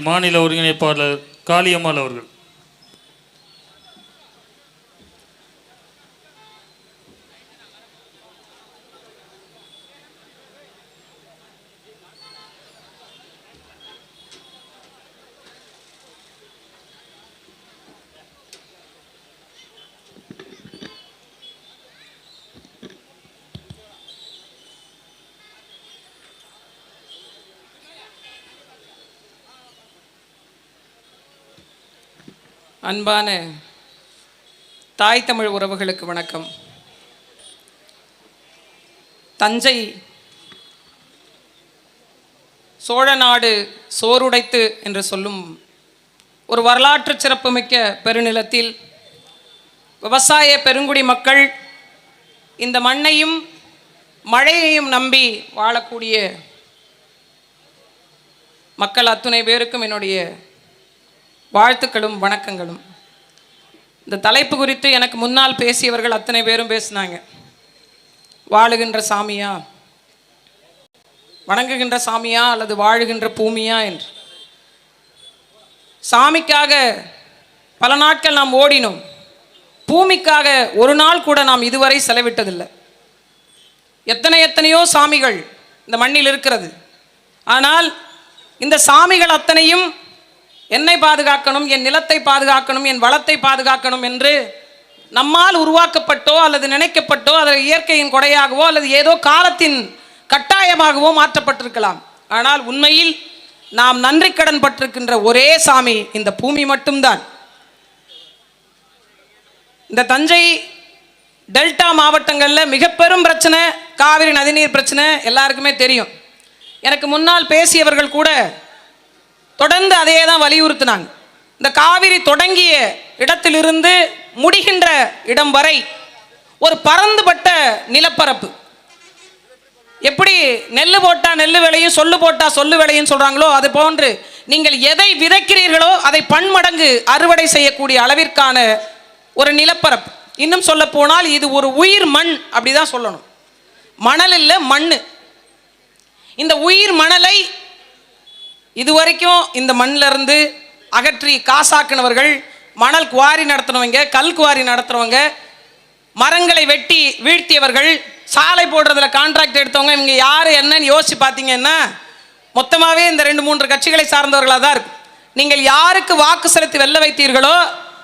மாநில ஒருங்கிணைப்பாளர் காளியம்மாள் அவர்கள். அன்பான தாய் தமிழ் உறவுகளுக்கு வணக்கம். தஞ்சை சோழ நாடு சோறுடைத்து என்று சொல்லும் ஒரு வரலாற்று சிறப்புமிக்க பெருநிலத்தில் விவசாய பெருங்குடி மக்கள் இந்த மண்ணையும் மழையையும் நம்பி வாழக்கூடிய மக்கள் அத்துணை பேருக்கும் என்னுடைய வாழ்த்துக்களும் வணக்கங்களும். இந்த தலைப்பு குறித்து எனக்கு முன்னால் பேசியவர்கள் அத்தனை பேரும் பேசினாங்க. வாழுகின்ற சாமியா? வணங்குகின்ற சாமியா அல்லது வாழுகின்ற பூமியா என்று. சாமிக்காக பல நாட்கள் நாம் ஓடினோம். பூமிக்காக ஒரு நாள் கூட நாம் இதுவரை செலவிட்டதில்லை. எத்தனை எத்தனையோ சாமிகள் இந்த மண்ணில் இருக்கிறது. ஆனால் இந்த சாமிகள் அத்தனையும் என்னை பாதுகாக்கணும் என் நிலத்தை பாதுகாக்கணும் என் வளத்தை பாதுகாக்கணும் என்று நம்மால் உருவாக்கப்பட்டோ அல்லது நினைக்கப்பட்டோ அது இயற்கையின் கொடையாகவோ அல்லது ஏதோ காலத்தின் கட்டாயமாகவோ மாற்றப்பட்டிருக்கலாம். ஆனால் உண்மையில் நாம் நன்றி கடன் பட்டிருக்கின்ற ஒரே சாமி இந்த பூமி மட்டும்தான். இந்த தஞ்சை டெல்டா மாவட்டங்களில் மிக பெரும் பிரச்சனை காவிரி நதிநீர் பிரச்சனை எல்லாருக்குமே தெரியும். எனக்கு முன்னால் பேசியவர்கள் கூட தொடர்ந்து அதையே தான் வலியுறுத்தினாங்க. இந்த காவிரி தொடங்கிய இடத்திலிருந்து முடிகின்ற இடம் வரை ஒரு பறந்துபட்ட நிலப்பரப்பு. எப்படி நெல் போட்டா நெல் விலையும் சொல்லு போட்டா சொல்லு விலையும் சொல்றாங்களோ அது போன்று நீங்கள் எதை விதைக்கிறீர்களோ அதை பன்மடங்கு அறுவடை செய்யக்கூடிய அளவிற்கான ஒரு நிலப்பரப்பு. இன்னும் சொல்ல போனால் இது ஒரு உயிர் மண் அப்படிதான் சொல்லணும். மணல் இல்லை மண் இந்த உயிர் மணலை இதுவரைக்கும் இந்த மண்ணிலிருந்து அகற்றி காசாக்குனவர்கள் மணல் குவாரி நடத்துனவங்க கல் குவாரி நடத்துறவங்க மரங்களை வெட்டி வீழ்த்தியவர்கள் சாலை போடுறதுல கான்ட்ராக்ட் எடுத்தவங்க இவங்க யார் என்னன்னு யோசிச்சு பார்த்தீங்கன்னா மொத்தமாகவே இந்த ரெண்டு மூன்று கட்சிகளை சார்ந்தவர்களாக தான் இருக்கும் நீங்கள் யாருக்கு வாக்கு செலுத்தி வெல்ல வைத்தீர்களோ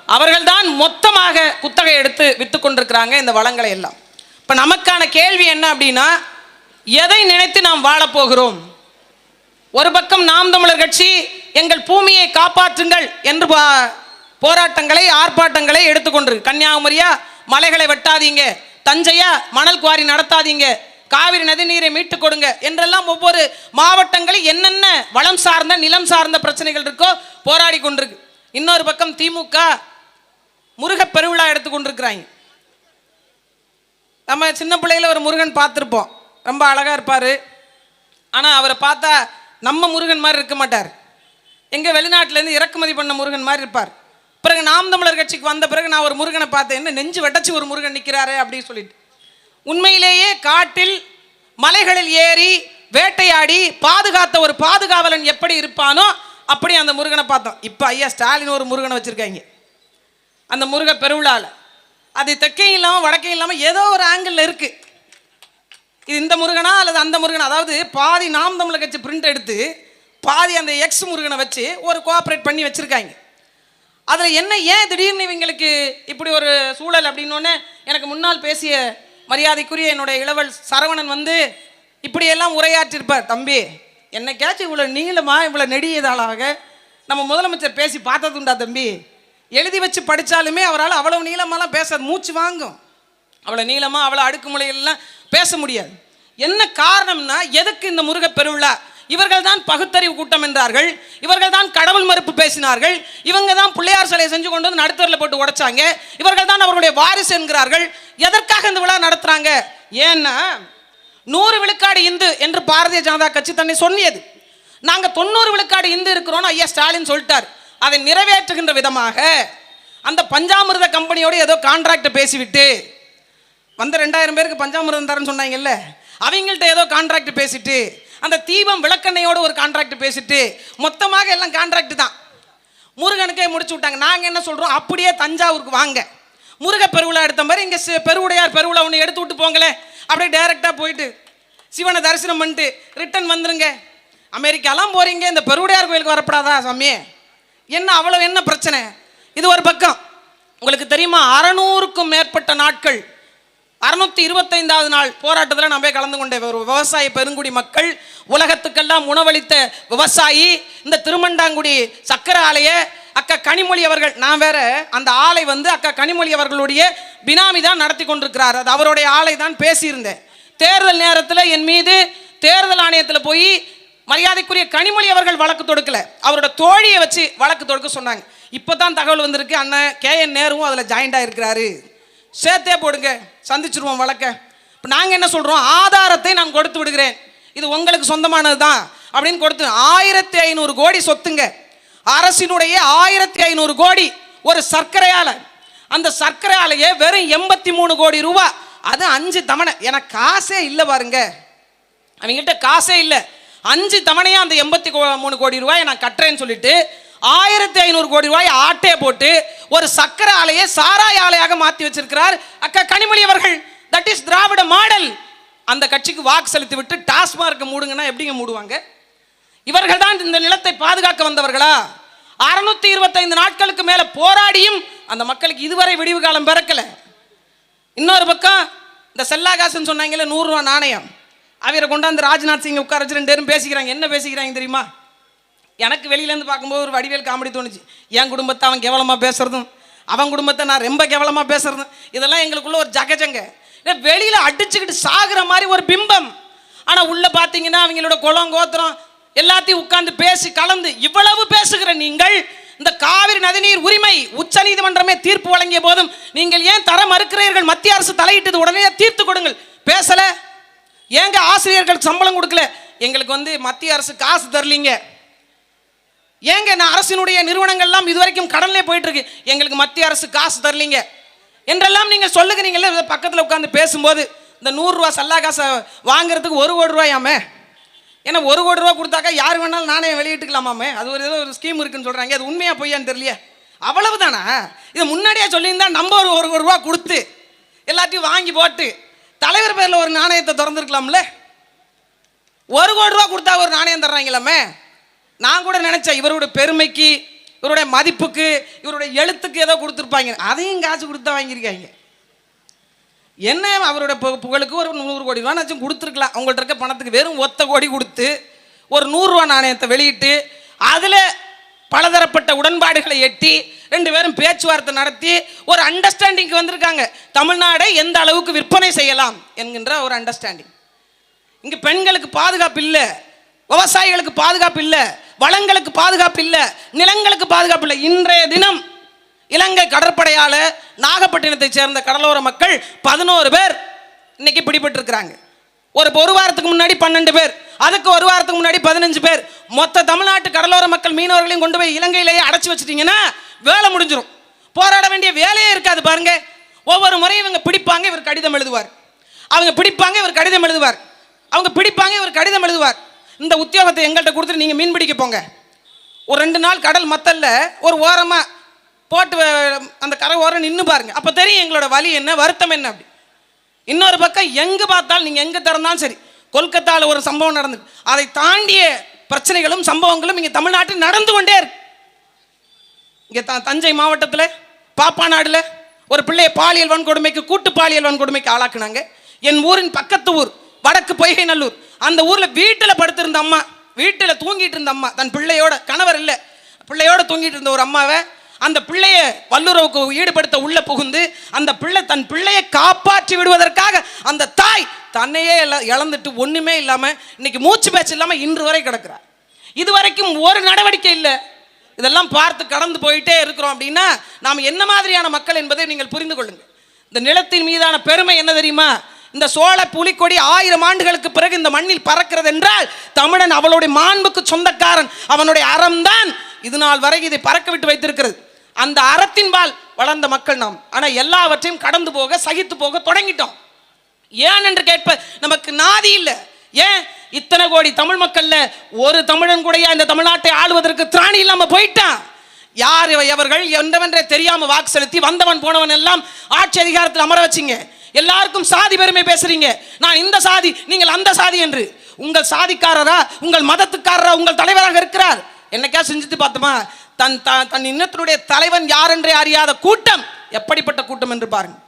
அவர்கள்தான் மொத்தமாக குத்தகை எடுத்து விற்று கொண்டிருக்கிறாங்க இந்த வளங்களை எல்லாம். இப்போ நமக்கான கேள்வி என்ன அப்படின்னா எதை நினைத்து நாம் வாழப்போகிறோம் ஒரு பக்கம் நாம் தமிழர் கட்சி எங்கள் பூமியை காப்பாற்றுங்கள் என்று பா- போராட்டங்களை ஆர்ப்பாட்டங்களை எடுத்துக்கொண்டிருக்கு. கன்னியாகுமரியா மலைகளை வெட்டாதீங்க. தஞ்சையா மணல் குவாரி நடத்தாதீங்க. காவிரி நதி நீரை மீட்டுக் கொடுங்க என்றெல்லாம் ஒவ்வொரு மாவட்டங்களில் என்னென்ன வளம் சார்ந்த நிலம் சார்ந்த பிரச்சனைகள் இருக்கோ போராடி கொண்டிருக்கு. இன்னொரு பக்கம் திமுக முருகப் பெருவிழா எடுத்துக்கொண்டிருக்கிறாங்க நம்ம சின்ன பிள்ளையில ஒரு முருகன் பார்த்துருப்போம். ரொம்ப அழகா இருப்பார். ஆனால் அவரை பார்த்தா நம்ம முருகன் மாதிரி இருக்க மாட்டார். எங்கே வெளிநாட்டிலேருந்து இறக்குமதி பண்ண முருகன் மாதிரி இருப்பார். பிறகு நாம் தமிழர் கட்சிக்கு வந்த பிறகு நான் ஒரு முருகனை பார்த்தேன். என்ன நெஞ்சு வெட்டச்சு ஒரு முருகன் நிற்கிறாரே அப்படின்னு சொல்லிட்டு. உண்மையிலேயே காட்டில் மலைகளில் ஏறி வேட்டையாடி பாதுகாத்த ஒரு பாதுகாவலன் எப்படி இருப்பானோ அப்படி அந்த முருகனை பார்த்தோம். இப்போ ஐயா ஸ்டாலின் ஒரு முருகனை வச்சுருக்காங்க. அந்த முருக பெருவிழாவில் அது தெற்கையும் இல்லாமல் வடக்கையும் இல்லாமல் ஏதோ ஒரு ஆங்கிளில் இருக்குது இது இந்த முருகனா அல்லது அந்த முருகனா? அதாவது பாதி நாம் தமிழை கட்சி பிரிண்ட் எடுத்து பாதி அந்த எக்ஸ் முருகனை வச்சு ஒரு கோஆப்ரேட் பண்ணி வச்சுருக்காங்க. அதில் என்ன ஏன் திடீர்னு இவங்களுக்கு இப்படி ஒரு சூழல் அப்படின்னோடனே எனக்கு முன்னால் பேசிய மரியாதைக்குரிய என்னுடைய இளவல் சரவணன் வந்து இப்படியெல்லாம் உரையாற்றிருப்பார். தம்பி என்னைக்காச்சும் இவ்வளோ நீளமாக இவ்வளோ நெடியதாளாக நம்ம முதலமைச்சர் பேசி பார்த்ததுண்டா தம்பி? எழுதி வச்சு படித்தாலுமே அவரால் அவ்வளோ நீளமாலாம் பேச மூச்சு வாங்கும். அவ்வளோ நீளமாக அவ்வளோ அடுக்குமுறையெல்லாம் பேச முடியாது. என்ன காரணம்னா எதுக்கு இந்த முருக பெருவிழா இவர்கள் தான் பகுத்தறிவு கூட்டம் என்றார்கள். இவர்கள் தான் கடவுள் மறுப்பு பேசினார்கள். இவங்க தான் பிள்ளையார் சிலையை செஞ்சு கொண்டு வந்து நடுத்தரில் போட்டு உடைச்சாங்க. இவர்கள் தான் அவர்களுடைய வாரிசு என்கிறார்கள். எதற்காக இந்த விழா நடத்துகிறாங்க ஏன்னா நூறு விழுக்காடு இந்து என்று பாரதிய ஜனதா கட்சி தன்னை சொன்னியது. நாங்கள் தொண்ணூறு விழுக்காடு இந்து இருக்கிறோம்னு ஐயா ஸ்டாலின் சொல்லிட்டார். அதை நிறைவேற்றுகின்ற விதமாக அந்த பஞ்சாமிர்த கம்பெனியோட ஏதோ கான்ட்ராக்ட் பேசிவிட்டு வந்த ரெண்டாயிரம் பேருக்கு பஞ்சாமிரதம் தரேன்னு சொன்னாங்கல்ல அவங்கள்ட்ட ஏதோ கான்ட்ராக்ட் பேசிட்டு அந்த தீபம் விளக்கெண்ணையோட ஒரு கான்ட்ராக்ட் பேசிட்டு மொத்தமாக எல்லாம் கான்ட்ராக்ட் தான். முருகனுக்கே முடிச்சு விட்டாங்க. நாங்கள் என்ன சொல்கிறோம் அப்படியே தஞ்சாவூருக்கு வாங்க. முருக பெருவிழா எடுத்த மாதிரி இங்கே பெருவுடையார் பெருவிழா ஒன்று எடுத்து விட்டு போங்களேன். அப்படியே டைரெக்டாக போயிட்டு சிவனை தரிசனம் பண்ணிட்டு ரிட்டன் வந்துருங்க. அமெரிக்காலாம் போகிறீங்க இந்த பெருவுடையார் கோயிலுக்கு வரப்படாதா சாமி என்ன அவ்வளோ என்ன பிரச்சனை? இது ஒரு பக்கம். உங்களுக்கு தெரியுமா? அறநூறுக்கும் மேற்பட்ட நாட்கள் அறுநூத்தி இருபத்தைந்தாவது நாள் போராட்டத்தில் நான் போய் கலந்து கொண்டேன் ஒரு விவசாய பெருங்குடி மக்கள் உலகத்துக்கெல்லாம் உணவளித்த விவசாயி இந்த திருமண்டாங்குடி சக்கர ஆலைய அக்கா கனிமொழி அவர்கள் நான் வேற அந்த ஆலை வந்து அக்கா கனிமொழி அவர்களுடைய பினாமி தான் நடத்தி கொண்டிருக்கிறார். அது அவருடைய ஆலை தான் பேசியிருந்தேன். தேர்தல் நேரத்தில் என் மீது தேர்தல் ஆணையத்தில் போய் மரியாதைக்குரிய கனிமொழி அவர்கள் வழக்கு தொடுக்கல. அவரோட தோழியை வச்சு வழக்கு தொடுக்க சொன்னாங்க. இப்போ தான் தகவல் வந்திருக்கு. அண்ணன் கே என் நேருவும் அதில் ஜாயிண்ட் ஆகிருக்கிறாரு சேர்த்தே போடுங்க சந்திச்சிருவோம் வழக்க. இப்போ நாங்கள் என்ன சொல்கிறோம் ஆதாரத்தை நான் கொடுத்து விடுகிறேன். இது உங்களுக்கு சொந்தமானது தான் அப்படின்னு கொடுத்து ஆயிரத்தி ஐநூறு கோடி சொத்துங்க. அரசினுடைய ஆயிரத்தி ஐநூறு கோடி ஒரு சர்க்கரை ஆலை அந்த சர்க்கரை ஆலையே வெறும் எண்பத்தி மூணு கோடி ரூபா. அது அஞ்சு தவணை. எனக்கு காசே இல்லை பாருங்க. அவங்ககிட்ட காசே இல்லை. அஞ்சு தவணையாக அந்த எண்பத்தி மூணு கோடி ரூபாயை நான் கட்டுறேன்னு சொல்லிட்டு ஆயிரத்தி ஐநூறு கோடி ரூபாய் ஆட்டே போட்டு ஒரு சக்கர ஆலையை சாராய ஆலையாக மாற்றி வச்சிருக்கிறார். அக்கா கனிமொழி அவர்கள் தட் இஸ் திராவிட மாடல். அந்த கட்சிக்கு வாக்கு செலுத்தி விட்டு டாஸ்மார்க்கை மூடுங்கன்னா எப்படிங்க மூடுவாங்க? இவர்கள் தான் இந்த நிலத்தை பாதுகாக்க வந்தவர்களா? அறுநூத்தி இருபத்தைந்து நாட்களுக்கு மேல போராடியும் அந்த மக்களுக்கு இதுவரை விடிவு காலம் பிறக்கல. இன்னொரு பக்கம் இந்த செல்லாகாசுன்னு சொன்னாங்கல்ல நூறுரூவா நாணயம். அவரை கொண்டாந்து ராஜ்நாத் சிங் உட்கார வச்சு ரெண்டு பேரும் பேசிக்கிறாங்க. என்ன பேசிக்கிறாங்க தெரியுமா? எனக்கு வெளியிலேருந்து பார்க்கும்போது ஒரு வடிவேல் காமெடி தோணுச்சு. என் குடும்பத்தை அவன் கேவலமாக பேசுறதும் அவன் குடும்பத்தை நான் ரொம்ப கேவலமாக பேசுறதும் இதெல்லாம் எங்களுக்குள்ள ஒரு ஜகஜங்க. வெளியில் அடிச்சுக்கிட்டு சாகுற மாதிரி ஒரு பிம்பம். ஆனால் உள்ள பார்த்தீங்கன்னா அவங்களோட குளம் கோத்திரம் எல்லாத்தையும் உட்கார்ந்து பேசி கலந்து இவ்வளவு பேசுகிற நீங்கள் இந்த காவிரி நதிநீர் உரிமை உச்ச நீதிமன்றமே தீர்ப்பு வழங்கிய போதும் நீங்கள் ஏன் தர மறுக்கிறீர்கள்? மத்திய அரசு தலையிட்டது உடனே தீர்த்து கொடுங்கள். பேசல. ஏங்க ஆசிரியர்களுக்கு சம்பளம் கொடுக்கல? எங்களுக்கு வந்து மத்திய அரசு காசு தரலீங்க. ஏங்க நான் அரசினுடைய நிறுவனங்கள்லாம் இதுவரைக்கும் கடல்லே போயிட்டு இருக்கு எங்களுக்கு மத்திய அரசு காசு தரலீங்க. என்றெல்லாம் நீங்கள் சொல்லுகிறீங்களே பக்கத்தில் உட்காந்து பேசும்போது இந்த நூறுரூவா சல்லா காசை வாங்குறதுக்கு ஒரு கோடி ரூபாயாமே? ஏன்னா ஒரு கோடி ரூபா கொடுத்தாக்கா யார் வேணாலும் நானே வெளியிட்டுக்கலாமாமே? அது ஒரு ஏதோ ஒரு ஸ்கீம் இருக்குன்னு சொல்கிறாங்க அது உண்மையா பொய்யான்னு தெரியலையே. அவ்வளவு தானா இது முன்னாடியே சொல்லியிருந்தா நம்ம ஒரு ஒரு கோடி ரூபா கொடுத்து எல்லாத்தையும் வாங்கி போட்டு தலைவர் பேரில் ஒரு நாணயத்தை திறந்துருக்கலாம்ல? ஒரு கோடி ரூபா கொடுத்தா ஒரு நாணயம் தர்றாங்களாமே? நான் கூட நினைச்சேன் இவருடைய பெருமைக்கு இவருடைய மதிப்புக்கு இவருடைய எழுத்துக்கு ஏதோ கொடுத்துருப்பாங்க. அதையும் காசு கொடுத்தா வாங்கியிருக்காங்க. என்ன அவருடைய பு- புகழுக்கு ஒரு நூறு கோடி ரூபானாச்சும் கொடுத்துருக்கலாம். அவங்கள்ட்ட இருக்க பணத்துக்கு வெறும் ஒத்த கோடி கொடுத்து ஒரு நூறுரூவா நாணயத்தை வெளியிட்டு அதில் பலதரப்பட்ட உடன்பாடுகளை எட்டி ரெண்டு பேரும் பேச்சுவார்த்தை நடத்தி ஒரு அண்டர்ஸ்டாண்டிங்க்கு வந்திருக்காங்க. தமிழ்நாடை எந்த அளவுக்கு விற்பனை செய்யலாம் என்கின்ற ஒரு அண்டர்ஸ்டாண்டிங் இங்கே பெண்களுக்கு பாதுகாப்பு இல்லை விவசாயிகளுக்கு பாதுகாப்பு இல்லை வளங்களுக்கு பாதுகாப்பு இல்லை நிலங்களுக்கு பாதுகாப்பு இல்லை. இன்றைய தினம் இலங்கை கடற்படையால் நாகப்பட்டினத்தை சேர்ந்த கடலோர மக்கள் பதினோரு பேர் இன்னைக்கு பிடிபட்டிருக்கிறாங்க. ஒரு ஒரு வாரத்துக்கு முன்னாடி பன்னெண்டு பேர் அதுக்கு ஒரு வாரத்துக்கு முன்னாடி பதினஞ்சு பேர். மொத்த தமிழ்நாட்டு கடலோர மக்கள் மீனவர்களையும் கொண்டு போய் இலங்கையிலேயே அடைச்சி வச்சிட்டிங்கன்னா வேலை முடிஞ்சிடும் போராட வேண்டிய வேலையே இருக்காது பாருங்க. ஒவ்வொரு முறையும் இவங்க பிடிப்பாங்க இவர் கடிதம் எழுதுவார். அவங்க பிடிப்பாங்க இவர் கடிதம் எழுதுவார். அவங்க பிடிப்பாங்க இவர் கடிதம் எழுதுவார். இந்த உத்தியோகத்தை எங்கள்கிட்ட கொடுத்துட்டு நீங்கள் மீன் பிடிக்க போங்க. ஒரு ரெண்டு நாள் கடல் மத்தல்ல ஒரு ஓரமாக போட்டு வ- அந்த கரை ஓரம் நின்று பாருங்க. அப்போ தெரியும் எங்களோட வழி என்ன வருத்தம் என்ன அப்படி. இன்னொரு பக்கம் எங்கே பார்த்தாலும் நீங்கள் எங்கே திறந்தாலும் சரி கொல்கத்தாவில் ஒரு சம்பவம் நடந்தது. அதை தாண்டிய பிரச்சனைகளும் சம்பவங்களும் இங்கே தமிழ்நாட்டில் நடந்து கொண்டே இருக்கு. இங்கே த தஞ்சை மாவட்டத்தில் பாப்பாநாடுல ஒரு பிள்ளையை பாலியல் வன்கொடுமைக்கு கூட்டு பாலியல் வன்கொடுமைக்கு ஆளாக்குனாங்க. என் ஊரின் பக்கத்து ஊர் வடக்கு பொய்கை நல்லூர் அந்த ஊரில் வீட்டில் படுத்திருந்த அம்மா வீட்டில் தூங்கிட்டு இருந்த அம்மா தன் பிள்ளையோட கணவர் இல்லை. பிள்ளையோட தூங்கிட்டு இருந்த ஒரு அம்மாவை அந்த பிள்ளைய வல்லுறவுக்கு ஈடுபடுத்த உள்ள புகுந்து அந்த பிள்ளை தன் பிள்ளையை காப்பாற்றி விடுவதற்காக அந்த தாய் தன்னையே இழந்துட்டு ஒண்ணுமே இல்லாம இன்னைக்கு மூச்சு பேச்சு இல்லாம இன்று வரை கிடக்குறார் இதுவரைக்கும் ஒரு நடவடிக்கை இல்லை. இதெல்லாம் பார்த்து கடந்து போயிட்டே இருக்கிறோம் அப்படின்னா நாம் என்ன மாதிரியான மக்கள் என்பதை நீங்கள் புரிந்து கொள்ளுங்க இந்த நிலத்தின் மீதான பெருமை என்ன தெரியுமா? இந்த சோழ புலிக்கொடி ஆயிரம் ஆண்டுகளுக்கு பிறகு இந்த மண்ணில் பறக்கிறது என்றால் தமிழன் அவளுடைய மாண்புக்கு சொந்தக்காரன் அவனுடைய அறம்தான். இது நாள் வரை இதை பறக்க விட்டு வைத்திருக்கிறது. அந்த அறத்தின்பால் வளர்ந்த மக்கள் நாம். ஆனால் எல்லாவற்றையும் கடந்து போக சகித்து போக தொடங்கிட்டோம். ஏன் என்று கேட்ப நமக்கு நாதி இல்லை. ஏன்? இத்தனை கோடி தமிழ் மக்கள்ல ஒரு தமிழன் கூட இந்த தமிழ்நாட்டை ஆளுவதற்கு திராணி இல்லாம போயிட்டான்? யார் இவை எவர்கள் என்னவென்றே தெரியாம வாக்கு செலுத்தி வந்தவன் போனவன் எல்லாம் ஆட்சி அதிகாரத்தில் அமர வச்சிங்க. எல்லாருக்கும் சாதி பெருமை பேசுறீங்க. நான் இந்த சாதி நீங்கள் அந்த சாதி என்று. உங்கள் சாதிக்காரரா உங்கள் மதத்துக்காரரா உங்கள் தலைவராக இருக்கிறார். என்னைக்கா செஞ்சுட்டு பார்த்தோமா தன் த- தன் இன்னத்தினுடைய தலைவன் யார் என்றே அறியாத கூட்டம். எப்படிப்பட்ட கூட்டம் என்று பாருங்க.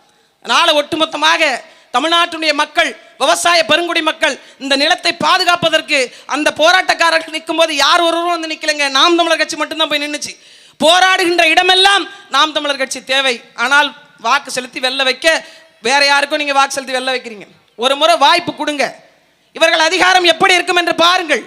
அதனால் ஒட்டுமொத்தமாக தமிழ்நாட்டினுடைய மக்கள் விவசாய பெருங்குடி மக்கள் இந்த நிலத்தை பாதுகாப்பதற்கு அந்த போராட்டக்காரர்கள் நிற்கும் போது யார் ஒருவரும் வந்து நிற்கலைங்க நாம் தமிழர் கட்சி மட்டும்தான் போய் நின்னுச்சு. போராடுகின்ற இடமெல்லாம் நாம் தமிழர் கட்சி தேவை. ஆனால் வாக்கு செலுத்தி வெல்ல வைக்க வேற யாருக்கும் நீங்கள் வாக்கு செலுத்தி வெளில வைக்கிறீங்க. ஒரு முறை வாய்ப்பு கொடுங்க. இவர்கள் அதிகாரம் எப்படி இருக்கும் என்று பாருங்கள்.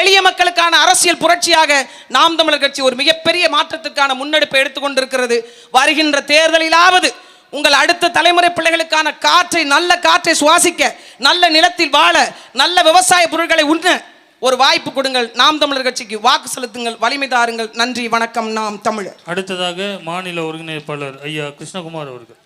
எளிய மக்களுக்கான அரசியல் புரட்சியாக நாம் தமிழர் கட்சி ஒரு மிகப்பெரிய மாற்றத்திற்கான முன்னெடுப்பை எடுத்துக்கொண்டிருக்கிறது வருகின்ற தேர்தலிலாவது உங்கள் அடுத்த தலைமுறை பிள்ளைகளுக்கான காற்றை நல்ல காற்றை சுவாசிக்க நல்ல நிலத்தில் வாழ நல்ல விவசாய பொருட்களை உண்ண ஒரு வாய்ப்பு கொடுங்கள். நாம் தமிழர் கட்சிக்கு வாக்கு செலுத்துங்கள் வலிமை தாருங்கள். நன்றி வணக்கம். நாம் தமிழர். அடுத்ததாக மாநில ஒருங்கிணைப்பாளர் ஐயா கிருஷ்ணகுமார் அவர்கள்.